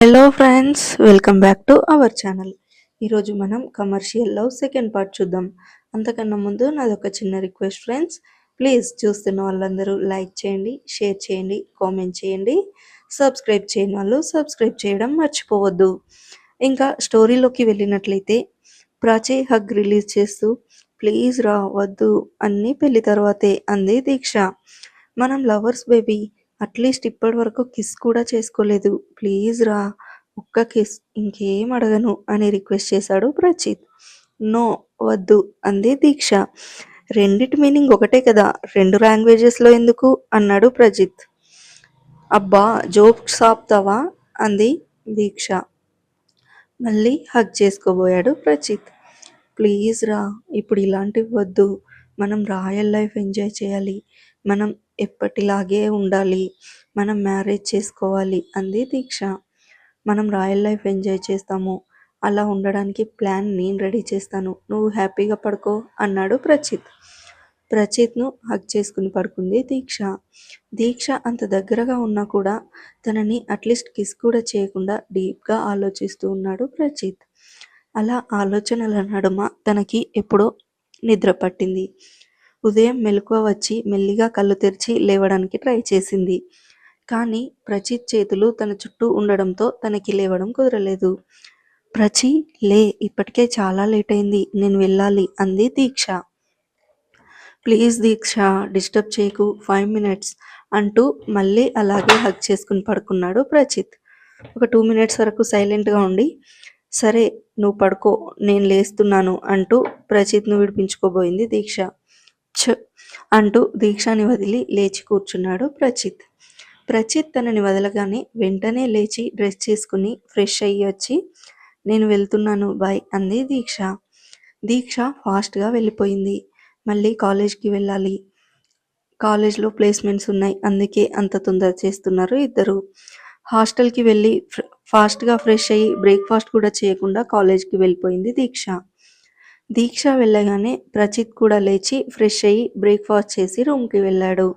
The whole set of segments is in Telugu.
Hello friends welcome back to our channel ఈరోజు మనం కమర్షియల్ లవ్ సెకండ్ పార్ట్ చూద్దాం. అంతకన్నా ముందు నాది ఒక చిన్న రిక్వెస్ట్ ఫ్రెండ్స్ ప్లీజ్ చూస్తున్న వాళ్ళందరూ లైక్ చేయండి షేర్ చేయండి కామెంట్ చేయండి. సబ్స్క్రైబ్ చేయని వాళ్ళు సబ్స్క్రైబ్ చేయడం మర్చిపోవద్దు. ఇంకా స్టోరీలోకి వెళ్ళినట్లయితే ప్రాచే హగ్ రిలీజ్ చేస్తూ ప్లీజ్ రా వద్దు అన్నీ పెళ్ళి తర్వాతే అంది దీక్ష. మనం లవర్స్ బేబీ అట్లీస్ట్ ఇప్పటి వరకు కిస్ కూడా చేసుకోలేదు. ప్లీజ్ రా ఒక్క కిస్ ఇంకేం అడగను అని రిక్వెస్ట్ చేశాడు ప్రచిత్. నో వద్దు అంది దీక్ష. రెండిటి మీనింగ్ ఒకటే కదా రెండు లాంగ్వేజెస్లో ఎందుకు? అన్నాడు ప్రజిత్ అబ్బా జోక్ సాప్తావా అంది దీక్ష. మళ్ళీ హగ్ చేసుకోబోయాడు ప్రచిత్. ప్లీజ్ రా ఇప్పుడు ఇలాంటివి వద్దు. మనం రాయల్ లైఫ్ ఎంజాయ్ చేయాలి. మనం ఎప్పటిలాగే ఉండాలి. మనం మ్యారేజ్ చేసుకోవాలి అంది దీక్ష. మనం రాయల్ లైఫ్ ఎంజాయ్ చేస్తాము. అలా ఉండడానికి ప్లాన్ నేను రెడీ చేస్తాను. నువ్వు హ్యాపీగా పడుకో అన్నాడు ప్రచిత్. ప్రచిత్ను హక్ చేసుకుని పడుకుంది దీక్ష. దీక్ష అంత దగ్గరగా ఉన్నా కూడా తనని అట్లీస్ట్ కిస్ కూడా చేయకుండా డీప్గా ఆలోచిస్తూ ఉన్నాడు ప్రచిత్. అలా ఆలోచనల నడుమ తనకి ఎప్పుడో నిద్ర పట్టింది. ఉదయం మెలకువ వచ్చి మెల్లిగా కళ్ళు తెరిచి లేవడానికి ట్రై చేసింది. కానీ ప్రచిత్ చేతులు తన చుట్టూ ఉండడంతో తనకి లేవడం కుదరలేదు. ప్రచి లే ఇప్పటికే చాలా లేట్ అయింది. నేను వెళ్ళాలి అంది దీక్ష. ప్లీజ్ దీక్ష డిస్టర్బ్ చేయకు ఫైవ్ మినిట్స్ అంటూ మళ్ళీ అలాగే హగ్ చేసుకుని పడుకున్నాడు ప్రచిత్. ఒక టూ మినిట్స్ వరకు సైలెంట్గా ఉండి సరే నువ్వు పడుకో నేను లేస్తున్నాను అంటూ ప్రచిత్ను విడిపించుకోబోయింది దీక్ష. ఛ అంటూ దీక్షని వదిలి లేచి కూర్చున్నాడు ప్రచిత్. ప్రచిత్ తనని వదలగానే వెంటనే లేచి డ్రెస్ చేసుకుని ఫ్రెష్ అయ్యి వచ్చి నేను వెళ్తున్నాను బాయ్ అంది దీక్ష. దీక్ష ఫాస్ట్గా వెళ్ళిపోయింది. మళ్ళీ కాలేజ్కి వెళ్ళాలి. కాలేజ్లో ప్లేస్మెంట్స్ ఉన్నాయి. అందుకే అంత తొందర చేస్తున్నారు ఇద్దరు. హాస్టల్కి వెళ్ళి ఫాస్ట్గా ఫ్రెష్ అయ్యి బ్రేక్ఫాస్ట్ కూడా చేయకుండా కాలేజ్కి వెళ్ళిపోయింది దీక్ష. దీక్ష వెళ్ళగానే ప్రచిత్ కూడా లేచి ఫ్రెష్ అయ్యి బ్రేక్ఫాస్ట్ చేసి రూమ్కి వెళ్ళాడు.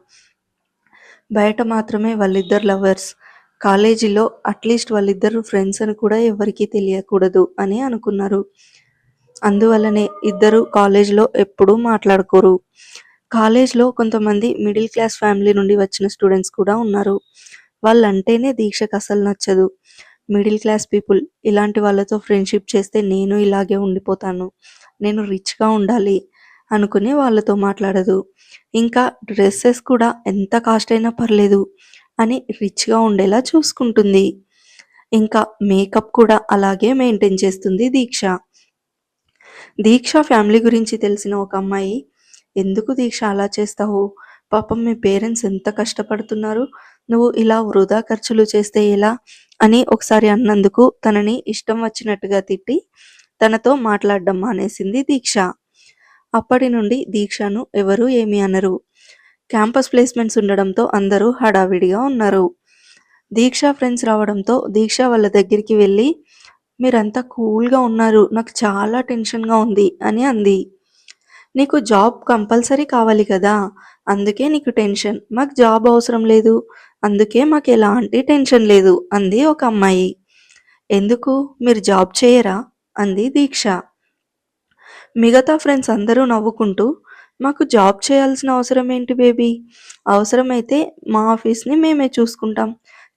బయట మాత్రమే వాళ్ళిద్దరు లవర్స్. కాలేజీలో అట్లీస్ట్ వాళ్ళిద్దరు ఫ్రెండ్స్ అని కూడా ఎవరికీ తెలియకూడదు అని అనుకున్నారు. అందువల్లనే ఇద్దరు కాలేజ్లో ఎప్పుడూ మాట్లాడుకోరు. కాలేజ్లో కొంతమంది మిడిల్ క్లాస్ ఫ్యామిలీ నుండి వచ్చిన స్టూడెంట్స్ కూడా ఉన్నారు. వాళ్ళంటేనే దీక్షకు అసలు నచ్చదు. మిడిల్ క్లాస్ పీపుల్ ఇలాంటి వాళ్ళతో ఫ్రెండ్షిప్ చేస్తే నేను ఇలాగే ఉండిపోతాను. నేను రిచ్గా ఉండాలి అనుకుని వాళ్ళతో మాట్లాడదు. ఇంకా డ్రెస్సెస్ కూడా ఎంత కాస్ట్ అయినా పర్లేదు అని రిచ్గా ఉండేలా చూసుకుంటుంది. ఇంకా మేకప్ కూడా అలాగే మెయింటైన్ చేస్తుంది దీక్ష. దీక్ష ఫ్యామిలీ గురించి తెలిసిన ఒక అమ్మాయి ఎందుకు దీక్ష అలా చేస్తావు? పాపం మీ పేరెంట్స్ ఎంత కష్టపడుతున్నారు? నువ్వు ఇలా వృధా ఖర్చులు చేస్తే ఎలా? అని ఒకసారి అన్నందుకు తనని ఇష్టం వచ్చినట్టుగా తిట్టి తనతో మాట్లాడడం మానేసింది దీక్ష. అప్పటి నుండి దీక్షను ఎవరు ఏమీ అనరు. క్యాంపస్ ప్లేస్మెంట్స్ ఉండడంతో అందరూ హడావిడిగా ఉన్నారు. దీక్ష ఫ్రెండ్స్ రావడంతో దీక్ష వాళ్ళ దగ్గరికి వెళ్ళి మీరంతా కూల్గా ఉన్నారు నాకు చాలా టెన్షన్గా ఉంది అని అంది. నీకు జాబ్ కంపల్సరీ కావాలి కదా అందుకే నీకు టెన్షన్. మాకు జాబ్ అవసరం లేదు అందుకే మాకు ఎలాంటి టెన్షన్ లేదు అంది ఒక అమ్మాయి. ఎందుకు? మీరు జాబ్ చేయరా? అంది దీక్ష. మిగతా ఫ్రెండ్స్ అందరూ నవ్వుకుంటూ మాకు జాబ్ చేయాల్సిన అవసరం ఏంటి బేబీ? అవసరమైతే మా ఆఫీస్ని మేమే చూసుకుంటాం.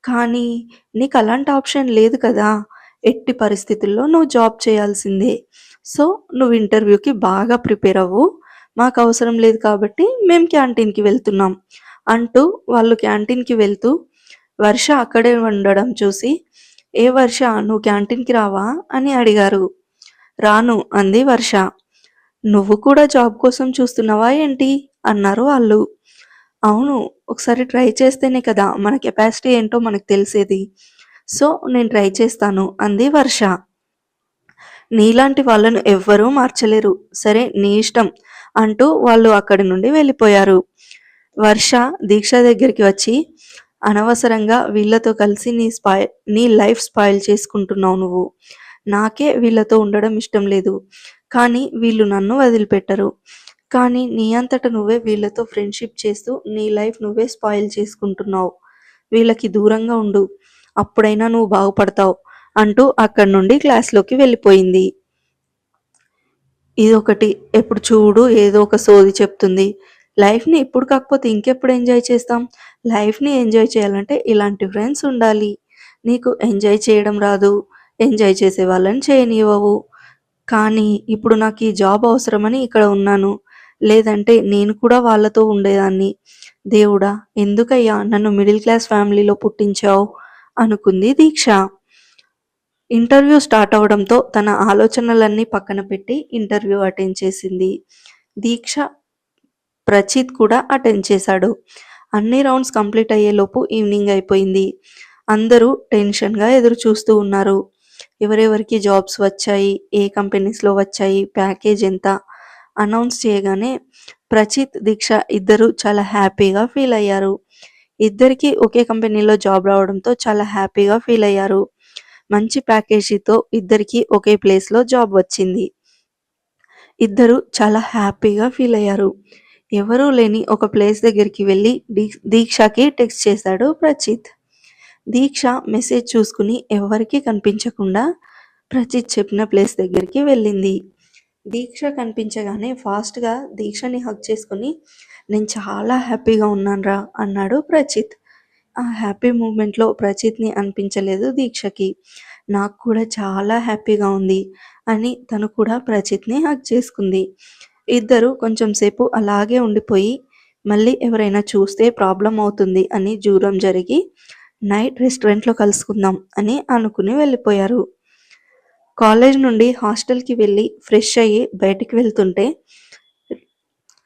కానీ నీకు అలాంటి ఆప్షన్ లేదు కదా. ఎట్టి పరిస్థితుల్లో నువ్వు జాబ్ చేయాల్సిందే. సో నువ్వు ఇంటర్వ్యూకి బాగా ప్రిపేర్ అవ్వు. మాకు అవసరం లేదు కాబట్టి మేము క్యాంటీన్కి వెళ్తున్నాం అంటూ వాళ్ళు క్యాంటీన్కి వెళ్తూ వర్ష అక్కడే ఉండడం చూసి ఏ వర్ష? నువ్వు క్యాంటీన్కి రావా? అని అడిగారు. రాను అంది వర్ష. నువ్వు కూడా జాబ్ కోసం చూస్తున్నావా ఏంటి? అన్నారు వాళ్ళు. అవును ఒకసారి ట్రై చేస్తేనే కదా మన కెపాసిటీ ఏంటో మనకు తెలిసేది. సో నేను ట్రై చేస్తాను అంది వర్ష. నీలాంటి వాళ్ళను ఎవ్వరూ మార్చలేరు. సరే నీ ఇష్టం అంటూ వాళ్ళు అక్కడి నుండి వెళ్ళిపోయారు. వర్ష దీక్ష దగ్గరికి వచ్చి అనవసరంగా వీళ్ళతో కలిసి నీ స్పాయిల్ నీ లైఫ్ స్పాయిల్ చేసుకుంటున్నావు నువ్వు. నాకే వీళ్ళతో ఉండడం ఇష్టం లేదు. కానీ వీళ్ళు నన్ను వదిలిపెట్టరు. కానీ నీ అంతట నువ్వే వీళ్ళతో ఫ్రెండ్షిప్ చేస్తూ నీ లైఫ్ నువ్వే స్పాయిల్ చేసుకుంటున్నావు. వీళ్ళకి దూరంగా ఉండు. అప్పుడైనా నువ్వు బాగుపడతావు అంటూ అక్కడి నుండి క్లాస్లోకి వెళ్ళిపోయింది. ఇదొకటి. ఎప్పుడు చూడు ఏదో ఒక సోది చెప్తుంది. లైఫ్ని ఇప్పుడు కాకపోతే ఇంకెప్పుడు ఎంజాయ్ చేస్తాం? లైఫ్ని ఎంజాయ్ చేయాలంటే ఇలాంటి ఫ్రెండ్స్ ఉండాలి. నీకు ఎంజాయ్ చేయడం రాదు. ఎంజాయ్ చేసే వాళ్ళని చేయనివ్వవు. కానీ ఇప్పుడు నాకు ఈ జాబ్ అవసరమని ఇక్కడ ఉన్నాను. లేదంటే నేను కూడా వాళ్ళతో ఉండేదాన్ని. దేవుడా ఎందుకయ్యా నన్ను మిడిల్ క్లాస్ ఫ్యామిలీలో పుట్టించావు? అనుకుంది దీక్ష. ఇంటర్వ్యూ స్టార్ట్ అవడంతో తన ఆలోచనలన్నీ పక్కన పెట్టి ఇంటర్వ్యూ అటెండ్ చేసింది. దీక్ష ప్రచిత్ కూడా అటెండ్ చేశాడు. అన్ని రౌండ్స్ కంప్లీట్ అయ్యేలోపు ఈవినింగ్ అయిపోయింది. అందరూ టెన్షన్గా ఎదురు చూస్తూ ఉన్నారు. ఎవరెవరికి జాబ్స్ వచ్చాయి ఏ కంపెనీస్లో వచ్చాయి ప్యాకేజ్ ఎంత అనౌన్స్ చేయగానే ప్రచిత్ దీక్ష ఇద్దరు చాలా హ్యాపీగా ఫీల్ అయ్యారు. ఇద్దరికి ఒకే కంపెనీలో జాబ్ రావడంతో చాలా హ్యాపీగా ఫీల్ అయ్యారు. మంచి ప్యాకేజీతో ఇద్దరికి ఒకే ప్లేస్లో జాబ్ వచ్చింది. ఇద్దరు చాలా హ్యాపీగా ఫీల్ అయ్యారు. ఎవరూ లేని ఒక ప్లేస్ దగ్గరికి వెళ్ళి దీక్షకి టెక్స్ట్ చేశాడు ప్రచిత్. దీక్ష మెసేజ్ చూసుకుని ఎవరికీ కనిపించకుండా ప్రచిత్ చెప్పిన ప్లేస్ దగ్గరికి వెళ్ళింది. దీక్ష కనిపించగానే ఫాస్ట్గా దీక్షని హక్ చేసుకుని నేను చాలా హ్యాపీగా ఉన్నానురా అన్నాడు ప్రచిత్. ఆ హ్యాపీ మూమెంట్లో ప్రచిత్ని అనిపించలేదు దీక్షకి. నాకు కూడా చాలా హ్యాపీగా ఉంది అని తను కూడా ప్రచిత్ని హక్ చేసుకుంది. ఇద్దరు కొంచెం సేపు అలాగే ఉండిపోయి మళ్ళీ ఎవరైనా చూస్తే ప్రాబ్లం అవుతుంది అని దూరం జరిగి నైట్ రెస్టారెంట్లో కలుసుకుందాం అని అనుకుని వెళ్ళిపోయారు. కాలేజ్ నుండి హాస్టల్కి వెళ్ళి ఫ్రెష్ అయ్యి బయటికి వెళ్తుంటే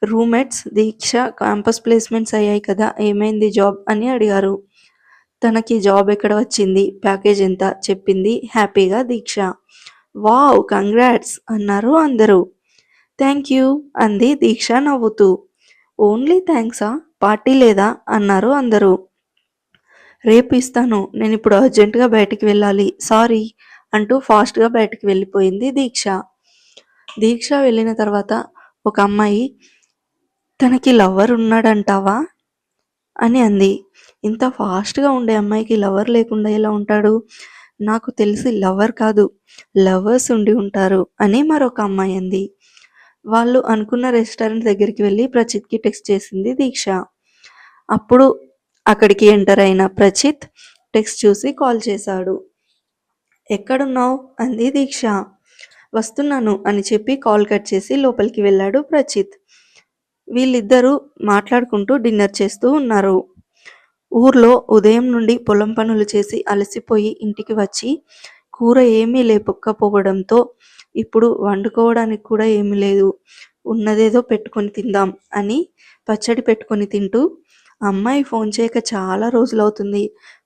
రూమ్మేట్స్ దీక్ష క్యాంపస్ ప్లేస్మెంట్స్ అయ్యాయి కదా ఏమైంది జాబ్? అని అడిగారు. తనకి జాబ్ ఎక్కడ వచ్చింది? ప్యాకేజ్ ఎంత? చెప్పింది హ్యాపీగా దీక్ష. వావ్ కంగ్రాట్స్ అన్నారు అందరూ. థ్యాంక్ యూ అంది దీక్ష నవ్వుతూ. ఓన్లీ థ్యాంక్సా? పార్టీ లేదా? అన్నారు అందరూ. రేపు ఇస్తాను. నేను ఇప్పుడు అర్జెంటుగా బయటికి వెళ్ళాలి. సారీ అంటూ ఫాస్ట్గా బయటికి వెళ్ళిపోయింది దీక్ష. దీక్ష వెళ్ళిన తర్వాత ఒక అమ్మాయి తనకి లవ్వర్ ఉన్నాడంటావా? అని అంది. ఇంత ఫాస్ట్గా ఉండే అమ్మాయికి లవర్ లేకుండా ఎలా ఉంటాడు? నాకు తెలిసి లవర్ కాదు లవర్స్ ఉండి ఉంటారు అని మరొక అమ్మాయి అంది. వాళ్ళు అనుకున్న రెస్టారెంట్ దగ్గరికి వెళ్ళి ప్రచిత్కి టెక్స్ట్ చేసింది దీక్ష. అప్పుడు అక్కడికి ఎంటర్ అయిన ప్రచిత్ టెక్స్ట్ చూసి కాల్ చేశాడు. ఎక్కడున్నావు? అంది దీక్ష. వస్తున్నాను అని చెప్పి కాల్ కట్ చేసి లోపలికి వెళ్ళాడు ప్రచిత్. వీళ్ళిద్దరూ మాట్లాడుకుంటూ డిన్నర్ చేస్తూ ఉన్నారు. ఊర్లో ఉదయం నుండి పొలం పనులు చేసి అలసిపోయి ఇంటికి వచ్చి కూర ఏమీ లేపకపోవడంతో ఇప్పుడు వండుకోవడానికి కూడా ఏమీ లేదు. ఉన్నదేదో పెట్టుకొని తిందాం అని పచ్చడి పెట్టుకొని తింటూ అమ్మాయి ఫోన్ చేయక చాలా రోజులవుతుంది.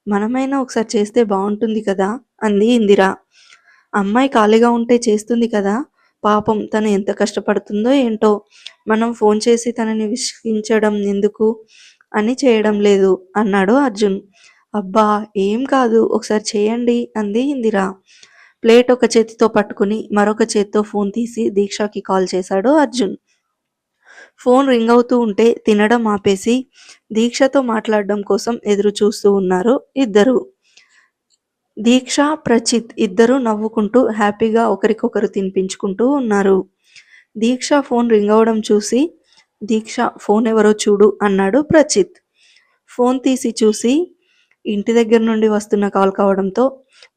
మనమైనా ఒకసారి చేస్తే బాగుంటుంది కదా? అంది ఇందిరా. అమ్మాయి ఖాళీగా ఉంటే చేస్తుంది కదా? పాపం తను ఎంత కష్టపడుతుందో ఏంటో. మనం ఫోన్ చేసి తనని విసిగించడం ఎందుకు? అని చేయడం లేదు అన్నాడు అర్జున్. అబ్బా ఏం కాదు ఒకసారి చేయండి అంది ఇందిరా. ప్లేట్ ఒక చేతితో పట్టుకుని మరొక చేతితో ఫోన్ తీసి దీక్షకి కాల్ చేశాడు అర్జున్. ఫోన్ రింగ్ అవుతూ ఉంటే తినడం ఆపేసి దీక్షతో మాట్లాడడం కోసం ఎదురు చూస్తూ ఉన్నారు ఇద్దరు. దీక్ష ప్రచిత్ ఇద్దరు నవ్వుకుంటూ హ్యాపీగా ఒకరికొకరు తినిపించుకుంటూ ఉన్నారు. దీక్ష ఫోన్ రింగ్ అవడం చూసి దీక్ష ఫోన్ ఎవరో చూడు అన్నాడు ప్రచిత్. ఫోన్ తీసి చూసి ఇంటి దగ్గర నుండి వస్తున్న కాల్ కావడంతో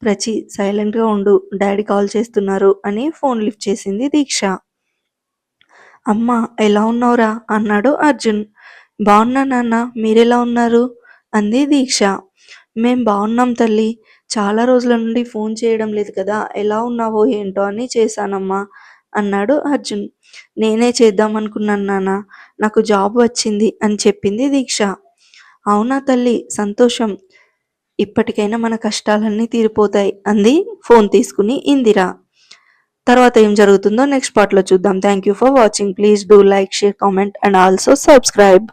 ప్రచి సైలెంట్గా ఉండు డాడీ కాల్ చేస్తున్నారు అని ఫోన్ లిఫ్ట్ చేసింది దీక్ష. అమ్మ ఎలా ఉన్నావురా? అన్నాడు అర్జున్. బాగున్నా నాన్న మీరెలా ఉన్నారు? అంది దీక్ష. మేం బాగున్నాం తల్లి చాలా రోజుల నుండి ఫోన్ చేయడం లేదు కదా ఎలా ఉన్నావో ఏంటో అని చేశానమ్మా అన్నాడు అర్జున్. నేనే చేద్దాం అనుకున్నాను నాన్న నాకు జాబ్ వచ్చింది అని చెప్పింది దీక్ష. అవునా తల్లి సంతోషం. ఇప్పటికైనా మన కష్టాలన్నీ తీరిపోతాయి అంది ఫోన్ తీసుకుని ఇందిరా. తర్వాత ఏం జరుగుతుందో నెక్స్ట్ పార్ట్లో చూద్దాం. Thank you for watching please do like share comment and also subscribe